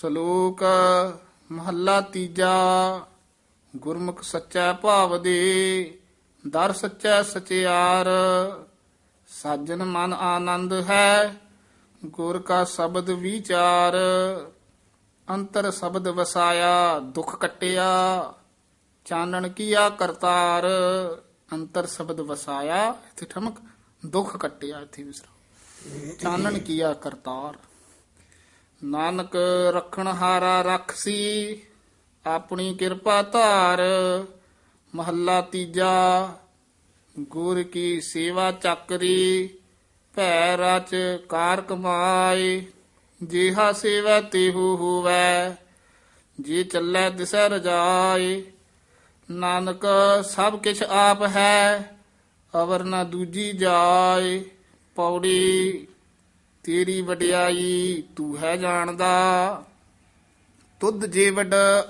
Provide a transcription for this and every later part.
ਸ਼ਲੋਕ ਮਹੱਲਾ ਤੀਜਾ, ਗੁਰਮੁਖ ਸੱਚਾ ਭਾਵ ਦੇ, ਦਰ ਸੱਚਾ ਸਚਿਆਰ, ਸਾਜਨ ਮਨ ਆਨੰਦ ਹੈ, ਗੁਰ ਕਾ ਸ਼ਬਦ ਵਿਚਾਰ, ਅੰਤਰ ਸ਼ਬਦ ਵਸਾਇਆ, ਦੁਖ ਕਟਿਆ, ਚਾਨਣ ਕੀਆ ਕਰਤਾਰ, ਅੰਤਰ ਸ਼ਬਦ ਵਸਾਇਆ, ਇੱਥੇ ਠਮਕ, ਦੁਖ ਕਟਿਆ, ਇਥੇ ਵਿਸਰਾਮ ਚਾਨਣ ਕੀਆ ਕਰਤਾਰ। ਨਾਨਕ ਰਖਣ ਹਾਰਾ ਰਖਸੀ ਆਪਣੀ ਕਿਰਪਾ ਧਾਰ, ਮਹੱਲਾ ਤੀਜਾ, ਗੁਰ ਕੀ ਸੇਵਾ ਚੱਕਰੀ, ਭੈ ਰਚ ਕਾਰ ਕਮਾਏ, ਜਿਹਾ ਸੇਵਾ ਤਿਹੂ ਹੋਵੈ, ਜੇ ਚੱਲੈ ਦਿਸੈ ਰਜਾਏ। ਨਾਨਕ ਸਭ ਕਿਛ ਆਪ ਹੈ, ਅਵਰ ਨਾ ਦੂਜੀ ਜਾਏ, ਪੌੜੀ ਤੇਰੀ ਵਡਿਆਈ ਤੂੰ ਹੈ ਜਾਣਦਾ। ਤੁਧ ਜੇ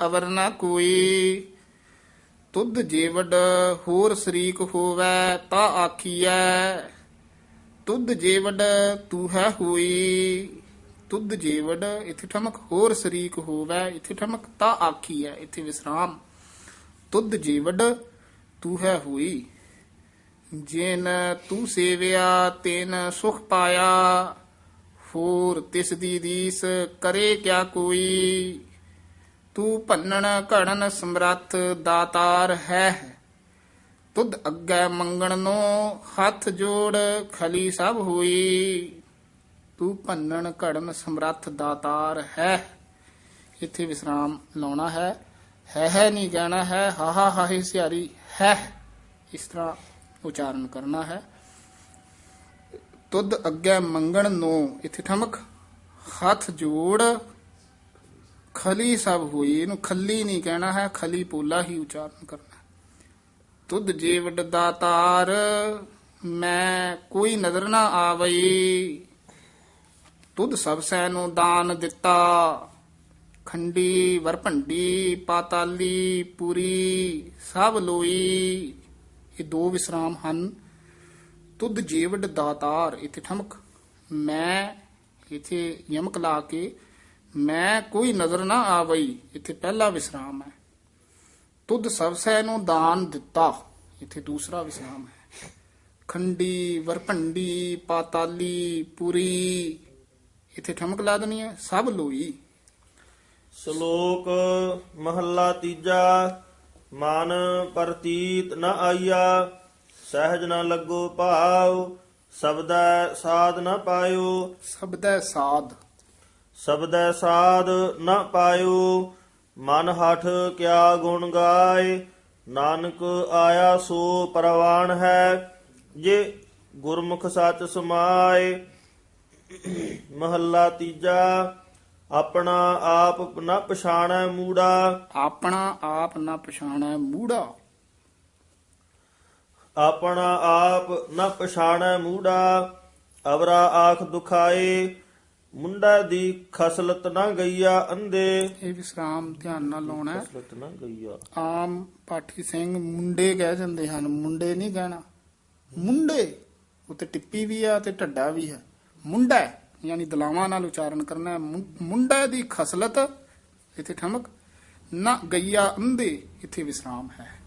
ਅਵਰ ਨਾ ਕੋਈ। ਤੁਧ ਜੇ ਹੋਰ ਸ਼ਰੀਕ ਹੋਵੈ ਤਾ ਆਖੀਐ, ਤੁਧ ਜੇ ਵਡ ਤੂੰ ਹੈ ਹੋਈ। ਤੁਧ ਜੇ ਇਥੇ ਠਮਕ ਹੋਰ ਸ਼ਰੀਕ ਹੋਵੈ, ਇਥੇ ਠਮਕ ਤਾ ਆਖੀਐ, ਇਥੇ ਵਿਸਰਾਮ। ਤੁਧ ਜੇ ਵਡ ਤੂੰ ਹੈ ਹੋਈ। ਜਿਨ ਤੂੰ ਸੇਵਿਆ, ਤੈਨ ਸੁਖ ਪਾਇਆ। ਹੋਰ ਤਿਸ ਦੀ ਰੀਸ ਕਰੇ ਕਿਆ ਕੋਈ? ਤੂੰ ਭੰਨਣ ਘੜਨ ਸਮਰੱਥ ਦਾਤਾਰ ਹੈ। ਤੁਧ ਅੱਗੇ ਮੰਗਣ ਨੂੰ ਹੱਥ ਜੋੜ ਖਲੀ ਸਭ ਹੋਈ। ਤੂੰ ਭੰਨਣ ਘੜਨ ਸਮਰੱਥ ਦਾਤਾਰ ਹੈ। ਇੱਥੇ ਵਿਸਰਾਮ ਲਾਉਣਾ ਹੈ। ਹੈ ਹੈ ਨਹੀਂ ਕਹਿਣਾ ਹੈ। ਹਾ ਹਾ ਹਾਹੀ ਸਿਆਰੀ ਹੈ। ਇਸ ਤਰ੍ਹਾਂ ਉਚਾਰਨ ਕਰਨਾ ਹੈ। ਤੁਧ ਅੱਗੇ ਮੰਗਣ ਨੂੰ। ਇੱਥੇ ਠਮਕ। ਹੱਥ ਜੋੜ। ਖਲੀ ਸਭ ਹੋਈ। ਇਹਨੂੰ ਖੱਲੀ ਨਹੀਂ ਕਹਿਣਾ ਹੈ। ਖਲੀ ਪੋਲਾ ਹੀ ਉਚਾਰਨ ਕਰਨਾ। ਤੁਧ ਜੇ ਦਾਤਾਰ ਮੈਂ ਕੋਈ ਨਜ਼ਰ ਨਾ ਆਵਈ। ਤੁਧ ਸਭ ਸੈ ਨੂੰ ਦਾਨ ਦਿੱਤਾ। ਖੰਡੀ ਵਰਭੰਡੀ, ਪਾਤਾਲੀ, ਪੂਰੀ ਸਭ ਲੋਈ। ਇਹ ਦੋ ਵਿਸਰਾਮ ਹਨ। ਤੁਧ ਜੀਵਡ ਦਾਤਾਰ, ਇਥੇ ਠਮਕ। ਮੈਂ ਇਥੇ ਯਮਕ ਲਾ ਕੇ ਮੈਂ ਕੋਈ ਨਜ਼ਰ ਨਾ ਆਵਈ, ਇਥੇ ਪਹਿਲਾ ਵਿਸਰਾਮ ਹੈ। ਤੁਧ ਸਭ ਨੂੰ ਦਾਨ ਦਿੱਤਾ, ਇਥੇ ਦੂਸਰਾ ਵਿਸਰਾਮ ਹੈ। ਖੰਡੀ, ਵਰਭੰਡੀ, ਪਾਤਾਲੀ, ਪੁਰੀ, ਇਥੇ ਠਮਕ ਲਾ ਦੇਣੀ ਹੈ, ਸਭ ਲੋਈ। ਸ਼ਲੋਕ, ਮਹੱਲਾ ਤੀਜਾ, ਮਨ ਪ੍ਰਤੀਤ ਨ ਆਈਆ ਸਹਿਜ ਨ ਲੱਗੋ ਭਾਉ ਸਬਦੈ ਸਾਧ ਨ ਪਾਇਓ। ਸਬਦੈ ਸਾਧ। ਸਬਦੈ ਸਾਧ ਨ ਪਾਇਓ ਮਨ ਹਠ ਕਿਆ ਗੁਣ ਗਾਏ। ਨਾਨਕ ਆਇਆ ਸੋ ਪਰਵਾਨ ਹੈ ਜੇ ਗੁਰਮੁਖ ਸੱਚ ਸਮਾਏ। ਮਹੱਲਾ ਤੀਜਾ ਆਪਣਾ ਆਪ ਨ ਪਛਾਣੈ ਮੂੜਾ। ਆਪਣਾ ਆਪ ਨਾ ਪਛਾਣੈ ਮੂੜਾ। ਆਪਣਾ ਆਪ ਨ ਪਛਾਣੈ ਮੂੜਾ ਅਵਰਾ ਆਖ ਦੁਖਾਏ ਮੁੰਡਾ ਦੀ ਖਸਲਤ ਨਾ ਗਈਆ ਅੰਦੇ ਇਹ ਵਿਸਰਾਮ ਧਿਆਨ ਨਾਲ ਲਾਉਣਾ ਹੈ। ਖਸਲਤ ਨਾ ਗਈਆ। ਆਮ ਪਾਠੀ ਸਿੰਘ ਮੁੰਡੇ ਕਹਿ ਜਾਂਦੇ ਹਨ ਮੁੰਡੇ ਨਹੀਂ ਕਹਿਣਾ। ਮੁੰਡੇ ਉੱਤੇ ਟਿੱਪੀ ਵੀ ਆ ਤੇ ਢੱਡਾ ਵੀ ਹੈ। ਮੁੰਡਾ ਯਾਨੀ ਦਲਾਵਾਂ ਨਾਲ ਉਚਾਰਨ ਕਰਨਾ ਹੈ। ਮੁੰ- ਮੁੰਡਾ ਦੀ ਖਸਲਤ ਇੱਥੇ ਠਮਕ ਨਾ ਗਈਆ ਅੰਦੇ ਇੱਥੇ ਵਿਸਰਾਮ ਹੈ।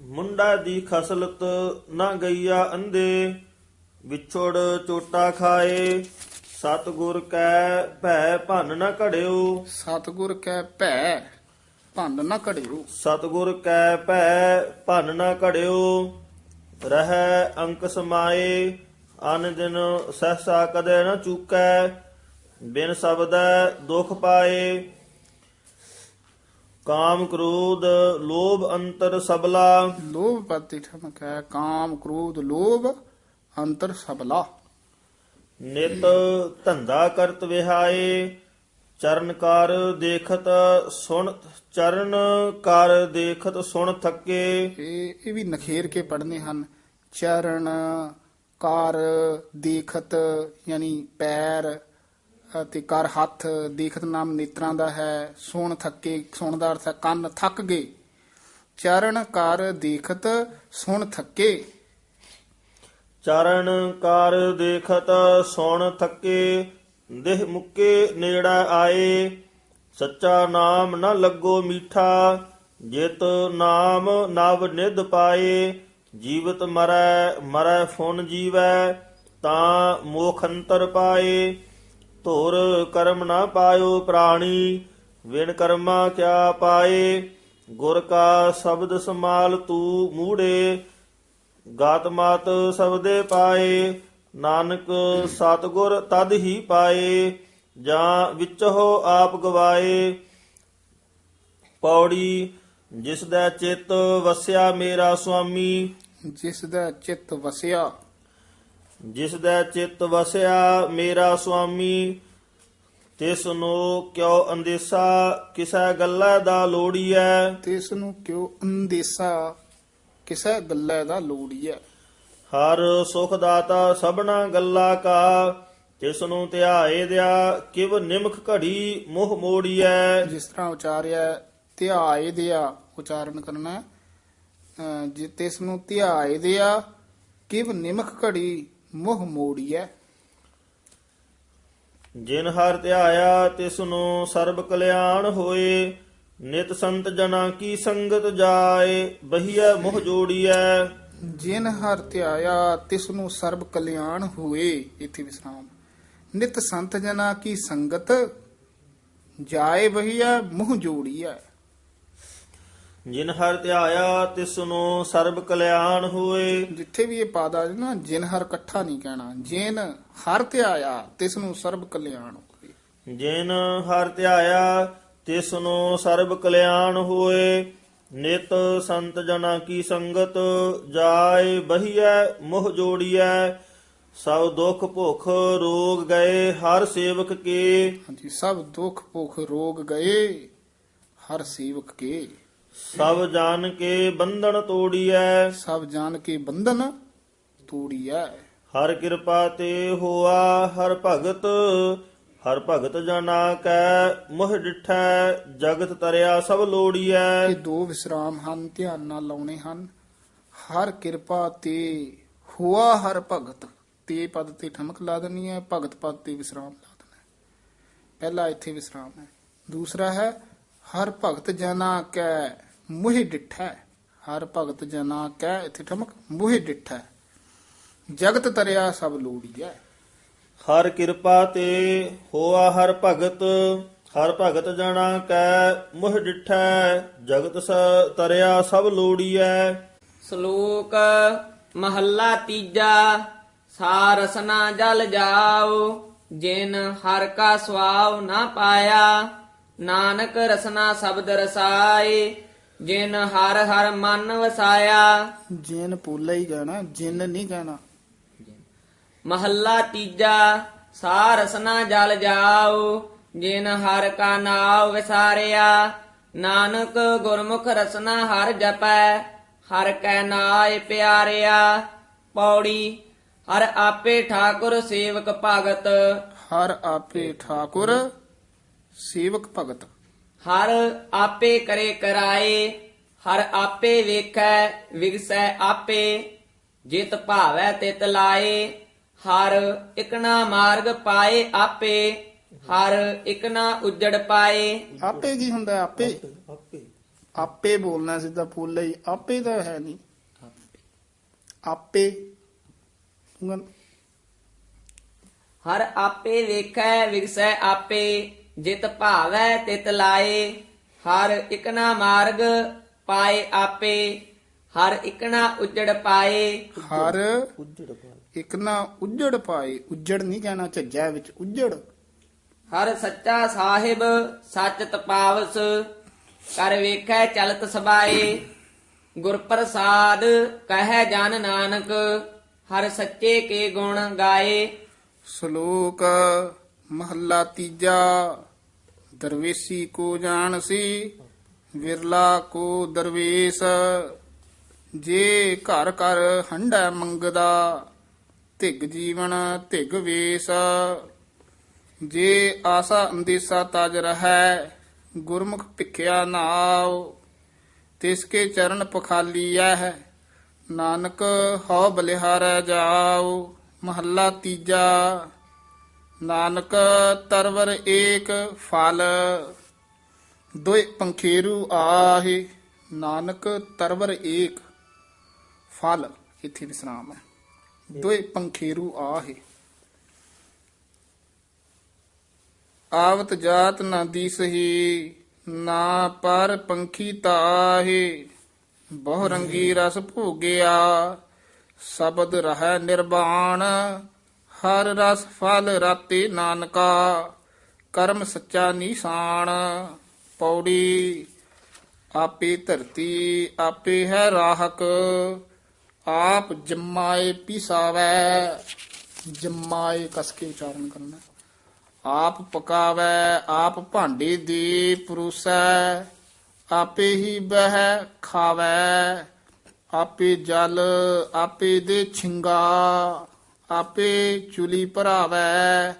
ਮੁੰਡਾ ਦੀ ਖਸਲਤ ਨਾ ਗਈਆ ਅੰਦੇ ਵਿਛੋੜ ਚੋਟਾ ਖਾਏ। ਸਤਗੁਰ ਕੈ ਭੈ ਭੰਨ ਨਾ ਘੜਿਓ। ਸਤਿਗੁਰ ਕੈ ਭੈ ਭੰਡ ਨਾ ਘੜਿਓ। ਸਤਗੁਰ ਕੈ ਭੈ ਭੰਨ ਨਾ ਘੜਿਓ। ਰਹਿ ਅੰਕ ਸਮਾਏ ਅਨ ਦਿਨ ਸਹਸਾ ਕਦੇ ਨਾ ਚੂਕੈ। ਬਿਨ ਸ਼ਬਦੈ ਦੁਖ ਪਾਏ। ਕਾਮ ਕ੍ਰੋਧ ਲੋਭ ਅੰਤਰ ਸਬਲਾ। ਲੋਭ ਪਤੀ ਠਮਕ ਹੈ ਕਾਮ ਕ੍ਰੋਧ ਲੋਭ ਅੰਤਰ ਸਬਲਾ। ਨਿਤ ਧੰਦਾ ਕਰਤ ਵਿਹਾਏ ਚਰਨ ਕਰ ਦੇਖਤ ਸੁਣ ਚਰਨ ਕਰ ਦੇਖਤ ਸੁਣ ਥੱਕੇ। ਇਹ ਇਹ ਵੀ ਨਖੇਰ ਕੇ ਪੜਨੇ ਹਨ। ਚਰਨ ਕਾਰ ਦੇਖਤ ਯਾਨੀ ਪੈਰ ਅਤੇ ਕਰ ਹੱਥ ਦੇਖਤ ਨਾਮ ਨੇਤਰਾਂ ਦਾ ਹੈ, ਸੁਣ ਥੱਕੇ ਸੁਣ ਦਾ ਅਰਥ ਹੈ ਕੰਨ ਥੱਕ ਗਏ। ਚਰਨ ਕਰ ਦੇਖਤ ਸੁਣ ਥੱਕੇ। ਚਰਨ ਕਰ ਦੇਖਤ ਸੁਣ ਥੱਕੇ, ਦੇਹ ਮੁੱਕੇ ਨੇੜਾ ਆਏ। ਸੱਚਾ ਨਾਮ ਨਾ ਲੱਗੋ ਮੀਠਾ, ਜਿਤ ਨਾਮ ਨਵ ਨਿਧ ਪਾਏ। ਜੀਵਤ ਮਰੈ ਮਰੈ ਫੁਨ ਜੀਵੈ, ਤਾਂ ਮੋਖ ਅੰਤਰ ਪਾਏ। ਧੁਰ ਕਰਮ ਨਾ ਪਾਇਓ ਪ੍ਰਾਣੀ, ਵਿਣ ਕਰਮਾ ਕਿਆ ਪਾਏ? ਗੁਰ ਕਾ ਸ਼ਬਦ ਸਮਾਲ ਤੂ ਮੂੜੇ, ਗਾਤ ਮਾਤ ਸਬਦੇ ਪਾਏ। ਨਾਨਕ ਸਤਗੁਰ ਤਦ ਹੀ ਪਾਏ, ਜਾਂ ਵਿੱਚੋ ਆਪ ਗਵਾਏ। ਪੌੜੀ ਜਿਸ ਦਾ ਚਿੱਤ ਵਸਿਆ ਮੇਰਾ ਸੁਆਮੀ। ਜਿਸ ਦਾ ਚਿੱਤ ਵਸਿਆ ਜਿਸ ਦਾ ਚਿੱਤ ਵਸਿਆ ਮੇਰਾ ਸੁਆਮੀ ਤਿਸ ਨੂੰ ਕਿਉ ਅੰਦੇਸਾ ਕਿਸੈ ਗੱਲਾਂ ਦਾ ਲੋੜੀਐ? ਤਿਸ ਨੂੰ ਕਿਉ ਅੰਦੇਸਾ ਕਿਸੇ ਗੱਲੇ ਦਾ ਲੋੜੀਐ? ਹਰ ਸੁਖ ਦਾਤਾ ਸਭਨਾ ਗੱਲਾ ਕਾ ਤਿਸ ਨੂੰ ਧਿਆਏ ਦਿਆ ਕਿਵ ਨਿਮਖ ਘੜੀ ਮੋਹ ਮੋੜੀਐ? ਜਿਸ ਤਰ੍ਹਾਂ ਉਚਾਰਿਆ ਧਿਆਏ ਦਿਆ ਉਚਾਰਨ ਕਰਨਾ। ਜੇ ਤਿਸ ਨੂੰ ਧਿਆਏ ਦਿਆ ਕਿਵ ਨਿਮਖ ਘੜੀ ਮੋਹ ਮੋੜੀਐ। ਜਿਨ ਹਰ ਧਿਆਇਆ ਤਿਸ ਨੂੰ ਸਰਬ ਕਲਿਆਣ ਹੋਏ ਨਿਤ ਸੰਤ ਜਨਾ ਕੀ ਸੰਗਤ ਜਾਏ ਬਹੀਐ ਮੋਹ ਜੋੜੀਐ। ਜਿਨ ਹਰ ਧਿਆਇਆ ਤਿਸ ਨੂੰ ਸਰਬ ਕਲਿਆਣ ਹੋਏ ਇਥੇ ਵਿਸਰਾਮ। ਨਿਤ ਸੰਤ ਜਨਾ ਕੀ ਸੰਗਤ ਜਾਏ ਬਹੀਆ ਮੂੰਹ ਜੋੜੀਐ। ਜਿਨ ਹਰ ਧਿਆਇਆ ਤਿਸ ਨੂੰ ਸਰਬ ਕਲਿਆਣ ਹੋਏ। ਜਿੱਥੇ ਵੀ ਇਹ ਪਾਦ ਆ ਜਾਏ ਨਾ ਜਿਨ ਹਰ ਇਕੱਠਾ ਨਹੀਂ ਕਹਿਣਾ ਜਿਨ ਹਰ ਧਿਆਇਆ ਤਿਸ ਨੂੰ ਸਰਬ ਕਲਿਆਣ ਹੋਏ। ਜਿਨ ਹਰ ਧਿਆਇਆ ਤਿਸ ਨੂੰ ਸਰਬ ਕਲਿਆਣ ਹੋਏ। ਨਿਤ ਸੰਤ ਜਨਾ ਕੀ ਸੰਗਤ ਜਾਏ ਬਹੀਐ ਮੋਹ ਜੋੜੀਐ। ਸਭ ਦੁੱਖ ਭੁਖ ਰੋਗ ਗਏ ਹਰ ਸੇਵਕ ਕੇ। ਹਾਂਜੀ ਸਭ ਦੁੱਖ ਭੁਖ ਰੋਗ ਗਏ ਹਰ ਸੇਵਕ ਕੇ। ਸਭ ਜਾਣ ਕੇ ਬੰਧਨ ਤੋੜੀਐ। ਸਭ ਜਾਣ ਕੇ ਬੰਧਨ ਤੋੜੀਐ। ਹਰ ਕਿਰਪਾ ਤੇ ਹੋਆ ਹਰ ਭਗਤ ਹਰ ਭਗਤ ਜਨਾ ਕੈ ਮੋਹ ਡਿਠੈ ਜਗਤ ਤਰਿਆ ਸਭ ਲੋੜੀਐ। ਇਹ ਦੋ ਵਿਸਰਾਮ ਹਨ ਧਿਆਨ ਨਾਲ ਲਾਉਣੇ ਹਨ। ਹਰ ਕਿਰਪਾ ਤੇ ਹੁਆ ਹਰ ਭਗਤ ਤੇ ਪਦ ਤੇ ਠਮਕ ਲਾ ਦੇਣੀ ਹੈ ਭਗਤ ਪਦ ਤੇ ਵਿਸਰਾਮ ਲਾ ਦੇਣਾ ਹੈ। ਪਹਿਲਾ ਇੱਥੇ ਵਿਸਰਾਮ ਹੈ ਦੂਸਰਾ ਹੈ ਹਰ ਭਗਤ ਜਨਾ ਕੈ ਮੁਹਿ ਡਿਠੈ। ਹਰ ਭਗਤ ਜਨਾ ਕੈ ਇੱਥੇ ਠਮਕ ਮੁਹਿ ਡਿਠੈ। ਜਗਤ ਤਰਿਆ ਸਭ ਲੋੜੀਐ। ਹਰ ਕਿਰਪਾ ਤੇ ਹੋਆ ਹਰ ਭਗਤ ਹਰ ਭਗਤ ਜਨਾ ਕੈ ਮੋਹ ਡਿਠੈ। ਜਗਤ ਸ ਤਰਿਆ ਸਭ ਲੋੜੀਐ। ਸ਼ਲੋਕ ਮਹੱਲਾ ਤੀਜਾ ਸਾਰਸਨਾ ਜਲ ਜਾਓ ਜਿਨ ਹਰ ਕਾ ਸਵਾਵ ਨਾ ਪਾਇਆ। ਨਾਨਕ ਰਸਨਾ ਸ਼ਬਦ ਰਸਾਏ ਜਿਨ ਹਰ ਹਰ ਮਨ ਵਸਾਇਆ। ਜਿਨ ਪੂਲਾ ਹੀ ਕਹਿਣਾ ਜਿਨ ਨਹੀਂ ਕਹਿਣਾ ਮਹੱਲਾ ਤੀਜਾ ਸਾਰਸਨਾ ਜਲ ਜਾਓ ਜਿਨ ਹਰ ਕਾ ਨਾਮ ਵਿਸਾਰਿਆ। ਨਾਨਕ ਗੁਰਮੁਖ ਰਸਨਾ ਹਰ ਜਪੈ ਹਰ ਕੈ ਨਾਏ ਪਿਆਰਿਆ। ਪੌੜੀ ਹਰ ਆਪੇ ਠਾਕੁਰ ਸੇਵਕ ਭਗਤ। ਹਰ ਆਪੇ ਠਾਕੁਰ ਸੇਵਕ ਭਗਤ। ਹਰ ਆਪੇ ਕਰੇ ਕਰਾਏ ਹਰ ਆਪੇ ਵੇਖੈ ਵਿਗਸੈ ਆਪੇ ਜਿਤ ਭਾਵੈ ਤਿਤ ਲਾਏ ਹਰ ਇਕਨਾ ਮਾਰਗ ਪਾਏ ਆਪੇ ਹਰ ਇਕਨਾ ਉਜੜ ਪਾਏ। ਆਪੇ ਕੀ ਹੁੰਦਾ ਹੈ? ਆਪੇ। ਆਪੇ ਆਪੇ। ਬੋਲਣਾ ਸਿੱਧਾ ਪੂਲਾ ਹੀ ਆਪੇ ਤਾਂ ਹੈ ਨਹੀਂ। ਆਪੇ। ਉਂਗਲ ਹਰ ਆਪੇ ਵੇਖੈ ਵਿਗਸੈ ਆਪੇ ਜਿਤ ਭਾਵੈ ਤਿਤ ਲਾਏ ਹਰ ਇਕਨਾ ਮਾਰਗ ਪਾਏ ਆਪੇ ਹਰ ਇਕਨਾ ਉਜੜ ਪਾਏ। ਹਰ ਉਜੜ ਪਾ ਇੱਕ ਨਾ ਉੱਜੜ ਪਾਏ ਉੱਜੜ ਨਹੀਂ ਕਹਿਣਾ ਝੱਜਾ ਵਿੱਚ ਉੱਜੜ। ਹਰ ਸੱਚਾ ਸਾਹਿਬ ਸੱਚ ਤਪਾਵਸ ਕਰ ਵੇਖੈ ਚਲਤ ਸਬਾਏ। ਗੁਰ ਪ੍ਰਸਾਦ ਕਹੈ ਜਨ ਨਾਨਕ ਹਰ ਸੱਚੇ ਕੇ ਗੁਣ ਗਾਏ। ਸ਼ਲੋਕ ਮਹੱਲਾ ਤੀਜਾ, ਦਰਵੇਸੀ ਕੋ ਜਾਣ ਸੀ ਵਿਰਲਾ ਕੋ ਦਰਵੇਸ, ਜੇ ਘਰ ਘਰ ਹੰਡਾ ਮੰਗਦਾ, ਧਿਗ ਜੀਵਨ ਧਿਗ ਵੇਸ। ਜੇ ਆਸਾ ਅੰਦੇਸਾ ਤਜ ਰਹੈ, ਗੁਰਮੁਖ ਭਿਖਿਆ ਨਾਉ, ਤਿਸ ਕੇ ਚਰਨ ਪਖਾਲੀਐ ਹੈ ਨਾਨਕ ਹਉ ਬਲਿਹਾਰੈ ਜਾਉ। ਮਹੱਲਾ ਤੀਜਾ ਨਾਨਕ ਤਰਵਰ ਏਕ ਫਲ, ਦੋਇ ਪੰਖੇਰੂ ਆਹੇ, ਨਾਨਕ ਤਰਵਰ ਏਕ ਫਲ, ਇੱਥੇ ਵਿਸਰਾਮ ਹੈ। ਦੋਇ ਪੰਖੇਰੂ ਆਹੇ। ਆਵਤ ਜਾਤ ਨਾ ਦੀਸਹੀ, ਨਾ ਪਰ ਪੰਖੀ ਤਾਹੇ, ਬਹੁ ਰੰਗੀ ਰਸ ਭੋਗਿਆ, ਸ਼ਬਦ ਰਹਿ ਨਿਰਵਾਣ ਹਰ ਰਸ ਫਲ ਰਾਤੇ ਨਾਨਕਾ, ਕਰਮ ਸੱਚਾ ਨਿਸ਼ਾਨ ਪੌੜੀ। ਆਪੇ ਧਰਤੀ ਆਪੇ ਹੈ ਰਾਹਕ, ਆਪ ਜਮਾਏ ਪਿਸਾਵੈ। ਜਮਾਏ ਕਸ ਕੇ ਉਚਾਰਨ ਕਰਨਾ। ਆਪ ਪਕਾਵੈ, ਆਪ ਭਾਂਡੇ ਦੇ ਪਰੋਸੈ। ਆਪੇ ਹੀ ਬਹਿ ਖਾਵੈ। ਆਪੇ ਜਲ, ਆਪੇ ਦੇ ਛਿੰਗਾ। ਆਪੇ ਚੁਲੀ ਭਰਾਵੈ,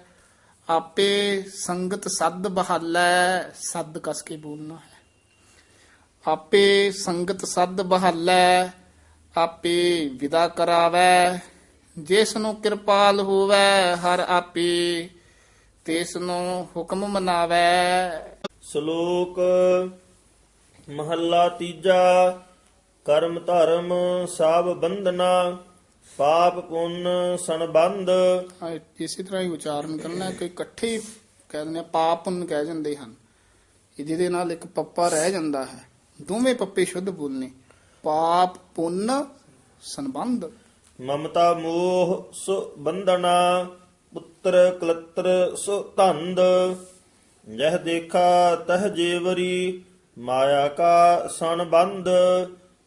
ਆਪੇ ਸੰਗਤ ਸੱਦ ਬਹਾਲੈ, ਸੱਦ ਕਸ ਕੇ ਬੋਲਣਾ ਹੈ। ਆਪੇ ਸੰਗਤ ਸੱਦ ਬਹਾਲੈ, ਆਪੇ ਵਿਦਾ ਕਰਾਵੈ, ਜਿਸ ਨੂੰ ਕਿਰਪਾਲ ਹੋਵੈ, ਹਰ ਆਪੇ ਤਿਸ ਨੂੰ ਹੁਕਮ ਮਨਾਵੈ। ਸ਼ਲੋਕ ਮਹੱਲਾ ਤੀਜਾ, ਕਰਮ ਧਰਮ ਸਭ ਬੰਧਨਾ। ਪਾਪ ਪੁੰਨ ਸੰਬੰਧ। ਹਾਂ, ਇਸੇ ਤਰ੍ਹਾਂ ਹੀ ਉਚਾਰਨ ਕਰਨਾ ਹੈ ਕਿ ਇਕੱਠੇ ਹੀ ਕਹਿ ਦਿੰਦੇ ਆ ਪਾਪ ਪੁੰਨ ਕਹਿ ਜਾਂਦੇ ਹਨ। ਇਹ ਜਿਹਦੇ ਨਾਲ ਇੱਕ ਪੱਪਾ ਰਹਿ ਜਾਂਦਾ ਹੈ। ਦੋਵੇਂ ਪੱਪੇ ਸ਼ੁੱਧ ਬੋਲਨੇ ਪਾਪ ਪੁੰਨ ਸੰਬੰਧ। ਮਮਤਾ ਮੋਹ ਸੁ ਬੰਧਨਾ ਪੁੱਤਰ ਕਲਤਰ ਸੁ ਧੰਦ। ਜਹ ਦੇਖਾ ਤਹ ਜੀਵਰੀ ਮਾਇਆ ਕਾ ਸੰਬੰਧ।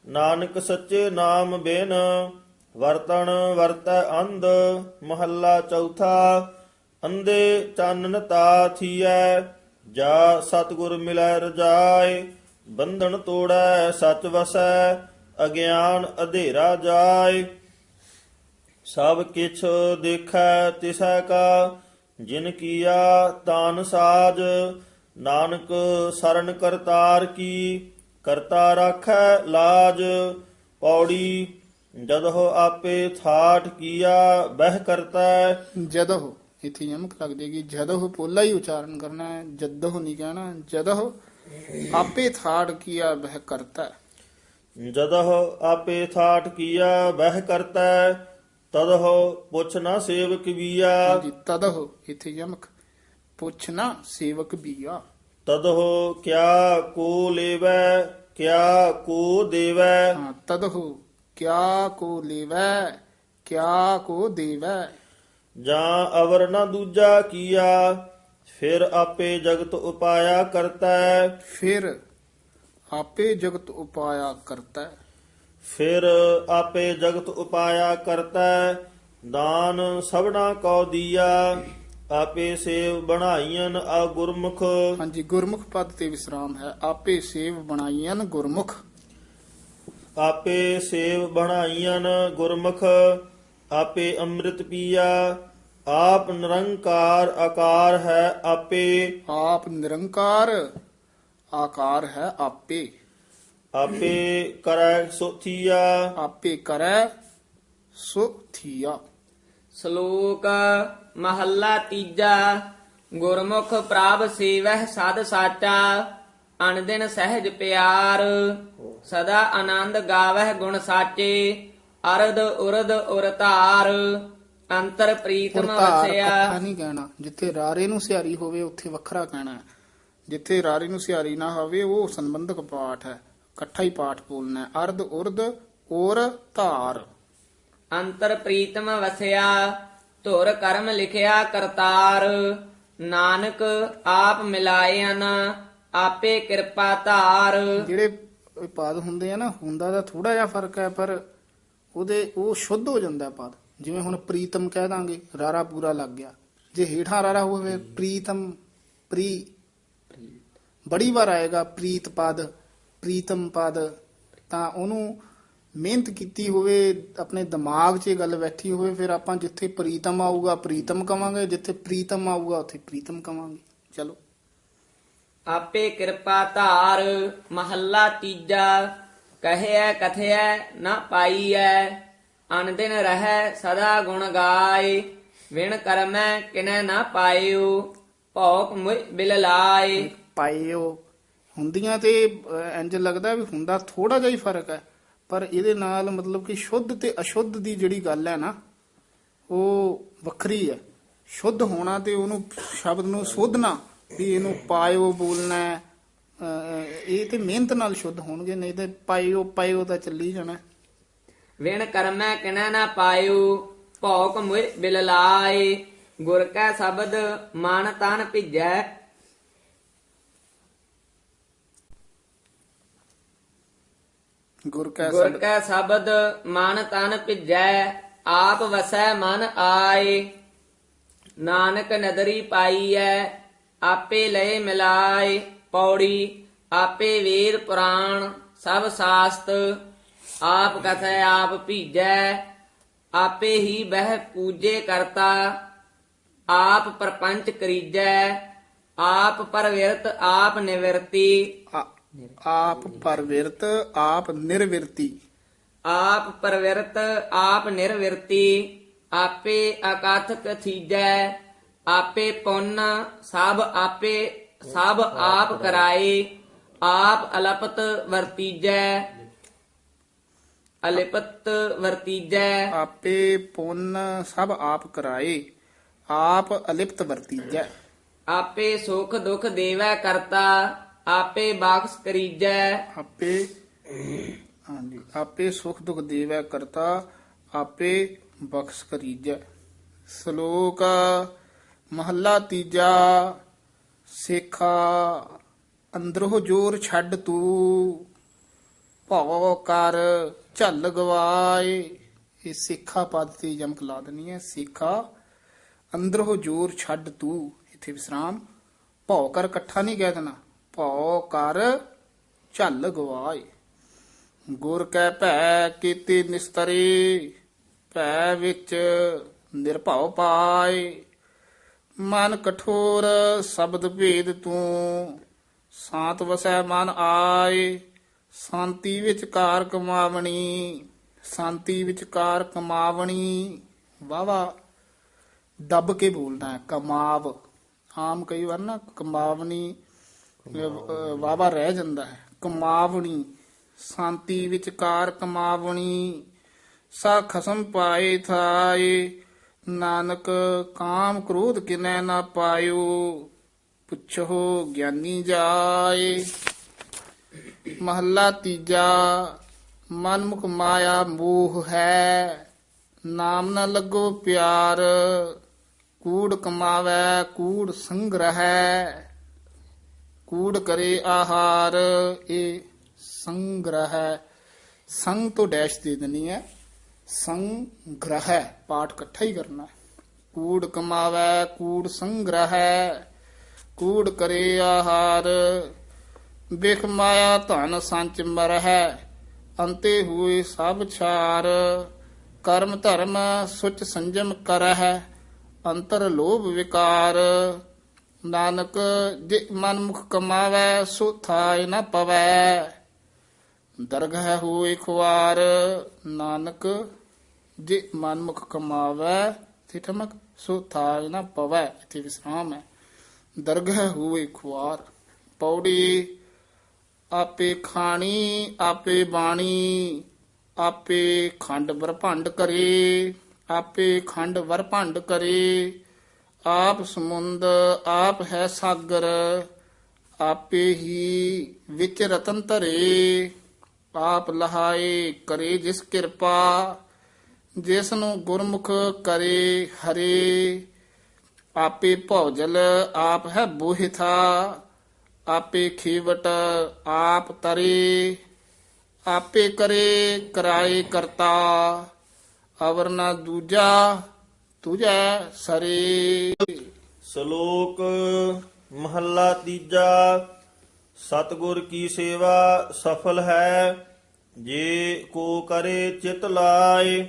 ਨਾਨਕ ਸੱਚੇ ਨਾਮ ਬਿਨ। ਵਰਤਣ ਵਰਤੈ ਅੰਧ, ਮਹੱਲਾ ਚੌਥਾ ਅੰਦੇ ਚਾਨਨ ਤਾ ਥੀਐ, ਜਾ ਸਤਿਗੁਰ ਮਿਲੈ ਰਜਾਏ, ਬੰਧਨ ਤੋੜੈ ਸਚ ਵਸੈ, ਅਗਿਆਨ ਅਧੇਰਾ ਜਾਏ। ਸਭ ਕਿਛ ਦੇਖੈ ਤਿਸੈ ਕਾ, ਜਿਨ ਕੀਆ ਤਾਨ ਸਾਜ, ਨਾਨਕ ਸਰਨ ਕਰਤਾਰ ਕੀ, ਕਰਤਾ ਰਾਖੈ ਲਾਜ, ਪੌੜੀ ਜਦਹੁ ਆਪੇ ਥਾਟ ਕੀਆ ਬਹਿ ਕਰਤਾ। ਜਦਹੁ ਇੱਥੇ ਯਮਕ ਲੱਗ ਜੇਗੀ ਜਦਹੁ ਪੋਲਾ ਹੀ ਉਚਾਰਨ ਕਰਨਾ ਹੈ ਜਦਹੁ ਨਹੀਂ ਕਹਿਣਾ। ਜਦਹੁ ਆਪੇ ਥਾੜ ਕੀਆ ਬਹਿ ਕਰਤਾ। ਜਦਹੁ ਆਪੇ ਥਾਟ ਕੀਆ ਬਹਿ ਕਰਤਾ। ਤਦਹੁ ਪੁੱਛ ਨਾ ਸੇਵਕ ਬੀਆ। ਹਾਂਜੀ ਤਦਹੁ ਇੱਥੇ ਯਮਕ ਪੁੱਛਣਾ ਸੇਵਕ ਬੀਆ। ਤਦਹੁ ਕਿਆ ਕੋ ਲੇਵੈ ਕਿਆ ਕੋ ਦੇਵੈ। ਹਾਂ ਤਦਹੁ ਕਿਆ ਕੋ ਲੇਵੈ ਕਿਆ ਕੋ ਦੇਵੈ? ਜਾਂ ਅਵਰ ਨਾ ਦੂਜਾ ਕੀਆ ਫਿਰ ਆਪੇ ਜਗਤ ਉਪਾਇਆ ਕਰਤਾ। ਫਿਰ ਆਪੇ ਜਗਤ ਉਪਾਇਆ ਕਰਤਾ। ਫਿਰ ਆਪੇ ਜਗਤ ਉਪਾਇਆ ਕਰਤਾ ਦਾਨ ਸਭਨਾ ਕੋ ਦੀਆ ਆਪੇ ਸੇਵ ਬਣਾਈਆਂ ਆ ਗੁਰਮੁਖ ਹਾਂਜੀ ਗੁਰਮੁਖ ਪਦ ਤੇ ਵਿਸਰਾਮ ਹੈ ਆਪੇ ਸੇਵ ਬਣਾਈਆਂ ਗੁਰਮੁਖ। ਆਪੇ ਸੇਵ ਬਣਾਈਆਂ ਗੁਰਮੁਖ ਆਪੇ ਅੰਮ੍ਰਿਤ ਪੀਆ ਆਪ ਨਿਰੰਕਾਰ ਆਕਾਰ ਹੈ ਆਪੇ। ਆਪ ਨਿਰੰਕਾਰ ਆਕਾਰ ਹੈ ਆਪੇ। ਆਪੇ ਕਰੈ ਸੁਥੀਆ। ਆਪੇ ਕਰੈ ਸੋ ਥੀਆ ਸ਼ਲੋਕ ਮਹੱਲਾ ਤੀਜਾ ਗੁਰਮੁਖ ਪ੍ਰਭ ਸੇਵਹਿ ਸਦ ਸਾਚਾ ਅਨਦਿਨ ਸਹਿਜ ਪਿਆਰ। ਸਦਾ ਆਨੰਦ ਗਾਵਹਿ ਗੁਣ ਸਾਚੇ ਅਰਧ ਉਰਧ ਉਰ ਧਾਰ ਅੰਤਰ ਪ੍ਰੀਤਮ ਵਸਿਆ। ਇਕੱਠਾ ਨਹੀਂ ਕਹਿਣਾ। ਜਿੱਥੇ ਰਾਰੇ ਨੂੰ ਸਿਆਰੀ ਹੋਵੇ ਉੱਥੇ ਵੱਖਰਾ ਕਹਿਣਾ ਹੈ। ਜਿੱਥੇ ਰਾਰੇ ਨੂੰ ਸਿਆਰੀ ਨਾ ਹੋਵੇ ਉਹ ਸੰਬੰਧਕ ਪਾਠ ਹੈ। ਇਕੱਠਾ ਹੀ ਪਾਠ ਬੋਲਣਾ ਹੈ। ਅਰਧ ਉਰਧ ਔਰ ਧਾਰ। ਅੰਤਰ ਪ੍ਰੀਤਮ ਵਸਿਆ ਧੁਰ ਕਰਮ ਲਿਖਿਆ ਕਰਤਾਰ। ਨਾਨਕ ਆਪ ਮਿਲਾਇਨ ਆਪੇ ਕਿਰਪਾ ਧਾਰ। ਜਿਹੜੇ ਪਦ ਹੁੰਦੇ ਆ ਨਾ, ਹੁੰਦਾ ਦਾ ਥੋੜਾ ਜਿਹਾ ਫ਼ਰਕ ਹੈ, ਪਰ ਉਹਦੇ, ਉਹ ਸ਼ੁੱਧ ਹੋ ਜਾਂਦਾ ਪਦ। ਜਿਵੇਂ ਹੁਣ ਪ੍ਰੀਤਮ ਕਹਿ ਦਾਂਗੇ, ਰਾਰਾ ਪੂਰਾ ਲੱਗ ਗਿਆ। ਜੇ ਹੇਠਾਂ ਰਾਰਾ ਹੋਵੇ, ਪ੍ਰੀਤਮ, ਪ੍ਰੀ, ਬੜੀ ਵਾਰ ਆਏਗਾ, ਪ੍ਰੀਤ ਪਦ, ਪ੍ਰੀਤਮ ਪਦ। ਤਾਂ ਉਹਨੂੰ ਮਿਹਨਤ ਕੀਤੀ ਹੋਵੇ, ਆਪਣੇ ਦਿਮਾਗ 'ਚ ਗੱਲ ਬੈਠੀ ਹੋਵੇ, ਫਿਰ ਆਪਾਂ ਜਿੱਥੇ ਪ੍ਰੀਤਮ ਆਊਗਾ, ਪ੍ਰੀਤਮ ਕਵਾਂਗੇ, ਜਿੱਥੇ ਪ੍ਰੀਤਮ ਆਊਗਾ, ਉੱਥੇ ਪ੍ਰੀਤਮ ਕਵਾਂਗੇ। ਚਲੋ। ਆਪੇ ਕਿਰਪਾ ਧਾਰ ਮਹੱਲਾ ਤੀਜਾ। ਕਹਿਆ ਕਥਿਆ ਨਾ ਪਾਈਐ ਅਨਦਿਨ ਰਹਿ ਸਦਾ ਗੁਣ ਗਾਏ। ਵਿਣ ਕਰਮੈ ਕਿਨੈ ਨਾ ਪਾਇਓ। ਭੌਕ ਮੁਇ ਬਿਲ ਲਾਏ। ਪਾਇਓ। ਹੁੰਦੀਆਂ ਤੇ ਅਹ, ਇੰਜ ਲੱਗਦਾ ਵੀ ਹੁੰਦਾ ਥੋੜਾ ਜਿਹਾ ਹੀ ਫ਼ਰਕ ਹੈ ਪਰ ਇਹਦੇ ਨਾਲ ਮਤਲਬ ਕਿ ਸ਼ੁੱਧ ਤੇ ਅਸ਼ੁੱਧ ਦੀ ਜਿਹੜੀ ਗੱਲ ਹੈ ਨਾ ਉਹ ਵੱਖਰੀ ਹੈ ਸ਼ੁੱਧ ਹੋਣਾ ਤੇ ਉਹਨੂੰ ਸ਼ਬਦ ਨੂੰ ਸੋਧਣਾ ਵੀ ਇਹਨੂੰ ਪਾਇਓ ਬੋਲਣਾ ਇਹ ਤੇ ਮਿਹਨਤ ਨਾਲ ਸ਼ੁੱਧ ਹੋਣਗੇ ਨਹੀਂ ਤੇ ਪਾਇਓ ਪਾਇਓ ਤਾਂ ਚੱਲੀ ਜਾਣਾ। ਵਿਣ ਕਰਮੈ ਕਿਨੈ ਨਾ ਪਾਇਓ ਭੌਕ ਮੁਇ ਬਿਲ ਲਾਏ। ਗੁਰ ਕੈ ਸ਼ਬਦ ਮਨ ਤਨ ਭਿਜੈ। ਗੁਰ ਕੈ ਗੁਰ ਕੈ ਸ਼ਬਦ ਮਨ ਤਨ ਭਿਜੈ। ਆਪ ਵਸੈ ਮਨ ਆਏ। ਨਾਨਕ ਨਦਰੀ ਪਾਈਐ ਆਪੇ ਲਏ ਮਿਲਾਏ ਪੌੜੀ ਆਪੇ ਵੇਦ ਪੁਰਾਣ ਸਭ ਸਾਸਤ। ਆਪ ਕਥੈ ਆਪ ਭੀਜੈ ਆਪੇ ਹੀ ਬਹਿ ਪੂਜੇ ਕਰਤਾ। ਆਪ ਪਰਪੰਚ ਕਰੀਜੈ ਆਪ ਪਰਵਿਰਤ ਆਪ ਨਿਵਰਤੀ। ਆਪ ਪਰਵਿਰਤ ਆਪ ਨਿਰਵਿਰਤੀ। ਆਪ ਪਰਵਿਰਤ ਆਪ ਨਿਰਵਿਰਤੀ। ਆਪੇ ਅਕਥ ਕਥੀਜੈ ਆਪੇ ਪੁੰਨ ਸਭ ਆਪੇ ਸਭ ਆਪ ਕਰਾਏ ਆਪ ਅਲਪਤ ਵਰਤੀਜੈ। ਅਲਿਪਤ ਵਰਤੀਜੈ। ਆਪੇ ਪੁੰਨ ਸਭ ਆਪ ਕਰਾਏ ਆਪ ਅਲਿਪਤ ਵਰਤੀਜੈ। ਆਪੇ ਸੁਖ ਦੁਖ ਦੇਵੈ ਕਰਤਾ ਆਪੇ ਬਾਖਸ ਕਰੀਜੈ। ਆਪੇ ਹਾਂਜੀ ਆਪੇ ਸੁਖ ਦੁਖ ਦੇਵੈ ਕਰਤਾ ਆਪੇ ਬਖਸ਼ ਕਰੀਜੈ। ਸ਼ਲੋਕ ਮਹੱਲਾ ਤੀਜਾ, ਸੇਖਾ, ਅੰਦਰੋਂ ਜੋਰ ਛੱਡ ਤੂੰ ਭਉ ਕਰ ਝੱਲ ਗਵਾਏ। ਇਹ ਸਿੱਖਾ ਪਦ ਤੇ ਯਮਕ ਲਾ ਦੇਣੀ ਹੈ, ਸਿੱਖਾ, ਅੰਦਰੋਂ ਜੋਰ ਛੱਡ ਤੂੰ। ਇੱਥੇ ਵਿਸਰਾਮ। ਭਉ ਕਰ ਇਕੱਠਾ ਨਹੀਂ ਕਹਿ ਦੇਣਾ। ਭਉ ਕਰ ਝੱਲ ਗਵਾਏ। ਗੁਰ ਕੈ ਭੈ ਕੀਤੀ ਨਿਸਤਰੀ, ਭੈ ਵਿੱਚ ਨਿਰਭਉ ਪਾਏ। ਮਨ ਕਠੋਰ ਸ਼ਬਦ ਭੇਦ ਤੂੰ, ਸਾਤ ਵਸੈ ਮਨ ਆਏ, ਸ਼ਾਂਤੀ ਵਿਚਕਾਰ ਕਮਾਵਣੀ, ਸ਼ਾਂਤੀ ਵਿੱਚ ਕਮਾਵਣੀ। ਵਾਵਾ ਦੱਬ ਕੇ ਬੋਲਣਾ ਹੈ, ਕਮਾਵ। ਆਮ ਕਈ ਵਾਰ ਨਾ ਕਮਾਵਣੀ ਵਾਵਾ ਰਹਿ ਜਾਂਦਾ ਹੈ। ਕਮਾਵਣੀ, ਸ਼ਾਂਤੀ ਵਿਚਕਾਰ ਕਮਾਵਣੀ, ਸਾ ਖਸਮ ਪਾਏ ਥਾਏ ਨਾਨਕ ਕਾਮ ਕ੍ਰੋਧ ਕਿਨੈ ਨਾ ਪਾਇਓ, ਪੁੱਛੋ ਗਿਆਨੀ ਜਾਏ। ਮਹੱਲਾ ਤੀਜਾ, ਮਨਮੁਖ ਮਾਇਆ ਮੋਹ ਹੈ, ਨਾਮ ਨਾ ਲੱਗੋ ਪਿਆਰ, ਕੂੜ ਕਮਾਵੈ, ਕੂੜ ਸੰਗ੍ਰਹਿ। ਕੂੜ ਕਰੇ ਆਹਾਰ, ਇਹ ਸੰਗ੍ਰਹਿ। ਸੰਗ ਤੋਂ ਡੈਸ਼ ਦੇ ਦੇਣੀ ਹੈ। ਸੰਗ੍ਰਹਿ, ਪਾਠ ਇਕੱਠਾ ਹੀ ਕਰਨਾ ਕੂੜ ਕਮਾਵੈ, ਕੂੜ ਸੰਗ੍ਰਹਿ, ਕੂੜ ਕਰੇ ਆਹਾਰ। ਬਿਖ ਮਾਇਆ ਧਨ ਸੰਚ ਮਰਹਿ, ਅੰਤੇ ਹੋਏ ਸਭ ਛਾਰ। ਕਰਮ ਧਰਮ ਸੁਚ ਸੰਜਮ ਕਰਹਿ, ਅੰਤਰ ਲੋਭ ਵਿਕਾਰ। ਨਾਨਕ, ਜੇ ਮਨ ਮੁਖ ਕਮਾਵੈ, ਸੋ ਥਾਇ ਨ ਪਵੈ। ਦਰਗਹ ਹੋਏ ਖੁਆਰ, ਨਾਨਕ, ਜੇ ਮਨ ਮੁਖ ਕਮਾਵੈ ਠਮਕ, ਸੋ ਥਾਇ ਨ ਪਵੈ, ਇਥੇ ਵਿਸਰਾਮ ਹੈ। ਦਰਗਹ ਹੋਏ ਖੁਆਰ, ਪੌੜੀ, ਆਪੇ ਖਾਣੀ, ਆਪੇ ਬਾਣੀ, ਆਪੇ ਖੰਡ ਵਰਭੰਡ ਕਰੇ, ਆਪੇ ਖੰਡ ਵਰਭੰਡ ਕਰੇ। ਆਪ ਸਮੁੰਦ, ਆਪ ਹੈ ਸਾਗਰ, ਆਪੇ ਹੀ ਵਿੱਚ ਰਤਨ ਧਰੇ। ਆਪ ਲਹਾਏ ਕਰੇ ਜਿਸ ਕਿਰਪਾ ਜਿਸ ਨੂੰ ਗੁਰਮੁਖ ਕਰੇ ਹਰੇ। ਆਪੇ ਭੌਜਲ ਆਪ ਹੈ ਬੋਹਿਥਾ, ਆਪੇ ਖੀਵਟ ਆਪ ਤਰੇ। ਆਪੇ ਕਰੇ ਕਰਾਏ ਕਰਤਾ, ਅਵਰ ਨਾ ਦੂਜਾ, ਤੁਝੈ ਸਰੇ। ਸ਼ਲੋਕ ਮਹੱਲਾ ਤੀਜਾ ਸਤਿਗੁਰ ਕੀ ਸੇਵਾ ਸਫਲ ਹੈ, ਜੇ ਕੋ ਕਰੇ ਚਿਤ ਲਾਏ।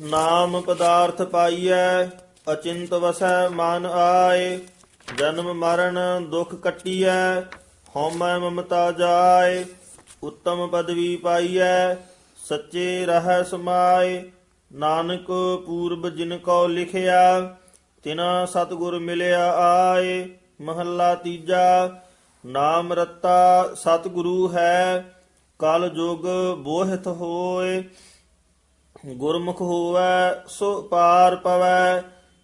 ਨਾਮ ਪਦਾਰਥ ਪਾਈਐ, ਅਚਿੰਤ ਵਸੈ ਮਨ ਆਏ। ਜਨਮ ਮਰਨ ਦੁਖ ਕੱਟੀਐ, ਹਉਮੈ ਮਮਤਾ ਜਾਏ। ਉੱਤਮ ਪਦਵੀ ਪਾਈਐ, ਸੱਚੇ ਰਹਿ ਸਮਾਏ। ਨਾਨਕ ਪੂਰਬ ਜਿਨ ਕੋ ਲਿਖਿਆ, ਤਿਨਾ ਸਤਿਗੁਰ ਮਿਲਿਆ ਆਏ। ਮਹੱਲਾ ਤੀਜਾ, ਨਾਮ ਰਤਾ, ਸਤਿਗੁਰੂ ਹੈ, ਕਲ ਜੁਗ ਬੋਹਿਤ ਹੋਏ, ਗੁਰਮੁਖ ਹੋਵੈ, ਸੋ ਪਾਰ ਪਵੈ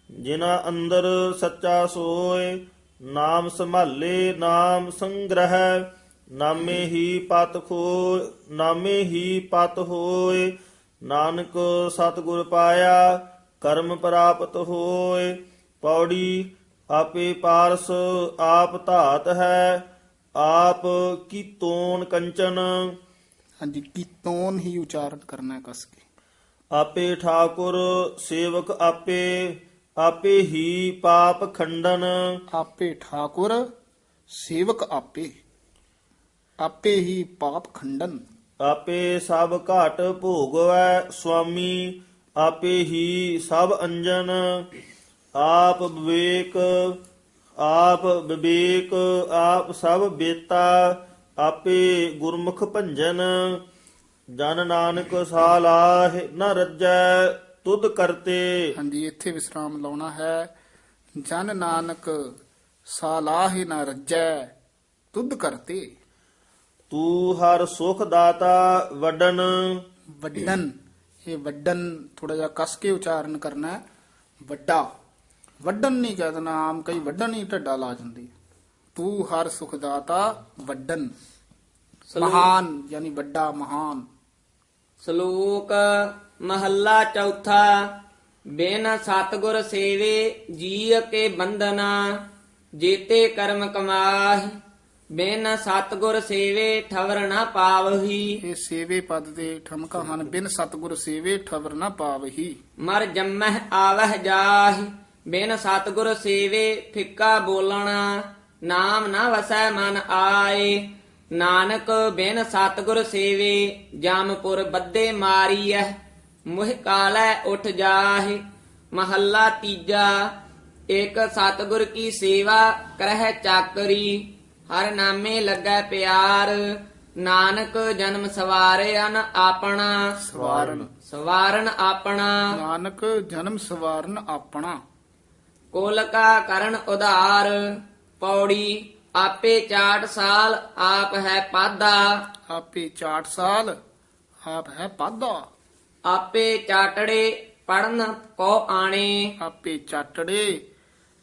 ਜਿਨਾ ਅੰਦਰ ਸੱਚਾ ਸੋਏ, ਨਾਮ ਸੰਭਾਲੇ, ਨਾਮ ਸੰਗ੍ਰਹਿ, ਨਾਮੇ ਹੀ ਪਤ ਖੋ, ਨਾਮੇ ਹੀ ਪਤ ਹੋਏ, ਨਾਨਕ ਸਤਿਗੁਰ ਪਾਇਆ, ਕਰਮ ਪ੍ਰਾਪਤ ਹੋਏ, ਪੌੜੀ ਆਪੇ ਪਾਰਸ ਆਪ ਧਾਤ ਹੈ ਆਪ ਕੀ ਤੋਨ ਕੰਚਨ? ਹਾਂਜੀ ਕੀਤੋਨ ਹੀ ਉਚਾਰਨ ਕਰਨਾ ਹੈ ਕਸ ਕੇ। ਆਪੇ ਠਾਕੁਰ ਸੇਵਕ ਆਪੇ ਆਪੇ ਹੀ ਪਾਪ ਖੰਡਨ। ਆਪੇ ਠਾਕੁਰ ਸੇਵਕ ਆਪੇ ਆਪੇ ਹੀ ਪਾਪ ਖੰਡਨ। ਆਪੇ ਸਭ ਘਾਟ ਭੋਗਵੈ ਸੁਆਮੀ ਆਪੇ ਹੀ ਸਭ ਅੰਜਨ। ਆਪ ਵਿਵੇਕ ਆਪ ਵਿਵੇਕ ਆਪ ਸਭ ਬੇਤਾ ਆਪੇ ਗੁਰਮੁਖ ਭੰਜਨ। ਜਨ ਨਾਨਕ ਸਾਲਾਹ ਨ ਰੱਜੈ ਤੁਧ ਕਰਤੇ। ਹਾਂਜੀ ਇੱਥੇ ਵਿਸਰਾਮ ਲਾਉਣਾ ਹੈ। ਜਨ ਨਾਨਕ ਸਾਲਾਹਿ ਨ ਰੱਜੈ ਤੁਧ ਕਰਤੇ। ਤੂੰ ਹਰ ਸੁਖ ਦਾਤਾ ਵਡਨ। ਵੱਡਨ ਇਹ ਵੱਡਨ ਥੋੜਾ ਜਿਹਾ ਕਸ ਕੇ ਉਚਾਰਨ ਕਰਨਾ ਵੱਡਾ। ਵੱਡਨ ਨਹੀਂ ਕਹਿ ਦੇਣਾ ਆਮ ਕਈ ਵੱਡਨ ਹੀ ਢੱਡਾ ਲਾ ਜਾਂਦੇ ਤੂੰ ਹਰ ਸੁਖ ਦਾਤਾ ਵੱਡਨ ਮਹਾਨ ਯਾਨੀ ਵੱਡਾ ਮਹਾਨ। ਸ਼ਲੋਕ ਮਹੱਲਾ ਚੌਥਾ ਬਿਨ ਸਤਗੁਰ ਸੇਵੇ ਜੀਅ ਕੇ ਬੰਧਨਾ ਜੀਤੇ ਕਰਮ ਕਮਾਹਿ ਬਿਨ ਸਤਗੁਰ ਸੇਵੇ ਠਵਰ ਨਾ ਪਾਵਹੀ। ਇਹ ਸੇਵੇ ਪਦ ਦੇ ਠਮਕਾ ਹਨ ਬਿਨ ਸਤਗੁਰ ਸੇਵੇ ਠਵਰ ਨਾ ਪਾਵਹੀ। ਮਰ ਜੰਮਹਿ ਆਵਹਿ ਜਾਹਿ। ਬਿਨ ਸਤਗੁਰ ਸੇਵੇ ਫਿੱਕਾ ਬੋਲਣਾ ਨਾਮ ਨਾ ਵਸੈ ਮਨ ਆਏ। ਨਾਨਕ ਬਿਨ ਸਤਗੁਰ ਸੇਵੇ ਜਮਪੁਰ ਬੱਦੇ ਮਾਰੀਐ। ਮੁਹ ਕਾਲੈ ਉਠ ਜਾਹਿ ਮਹੱਲਾ ਤੀਜਾ। ਇਕ ਸਤਗੁਰ ਕੀ ਸੇਵਾ ਕਰਹਿ ਚਾਕਰੀ ਹਰ ਨਾਮੇ ਲੱਗੈ ਪਿਆਰ। ਨਾਨਕ ਜਨਮ ਸਵਾਰਿਆਨ ਆਪਣਾ। ਸਵਾਰਨ। ਸਵਾਰਨ ਆਪਣਾ। ਨਾਨਕ ਜਨਮ ਸਵਾਰਨ ਆਪਣਾ। ਕੁਲ ਕਾ ਕਰਨ ਉਧਾਰ। ਪੌੜੀ ਆਪੇ ਚਾਟ ਸਾਲ ਆਪ ਹੈ ਪਾਦਾ। ਆਪੇ ਚਾਟ ਸਾਲ ਆਪ ਹੈ ਪਾਦਾ। ਆਪੇ ਚਾਟੜੇ ਪੜਨ ਕੋ ਆਣੇ। ਆਪੇ ਚਾਟੜੇ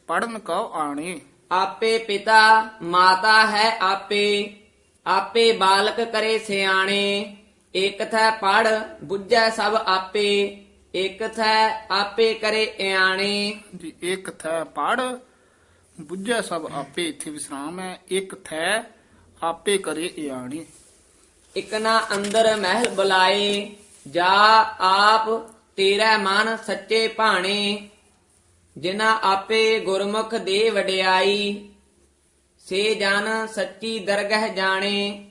ਪੜਨ ਕਉ ਆਣੇ। ਆਪੇ ਪਿਤਾ ਮਾਤਾ ਹੈ ਆਪੇ। ਆਪੇ ਬਾਲਕ ਕਰੇ ਸਿਆਣੇ। ਇਕ ਥੈ ਪੜ ਬੁੱਝੈ ਸਭ ਆਪੇ। ਇਕ ਥੈ ਆਪੇ ਕਰੇ ਇਆਣੇ। ਜੀ ਇੱਕ ਥੈ ਪੜ ਬੁੱਝੈ ਸਭ ਆਪੇ ਇੱਥੇ ਵਿਸਰਾਮ ਹੈ। ਇੱਕ ਥੈ ਆਪੇ ਕਰੇ ਇਆਣੀ। ਇਕਨਾ ਅੰਦਰ ਮਹਿਲ ਬੁਲਾਏ ਜਾ ਆਪ ਤੇਰਾ ਮਨ ਸੱਚੇ ਭਾਣੇ। ਜਿਨਾ ਆਪੇ ਗੁਰਮੁਖ ਦੇ ਵਡਿਆਈ ਸੇ ਜਨ ਸੱਚੀ ਦਰਗਹ ਜਾਣੇ।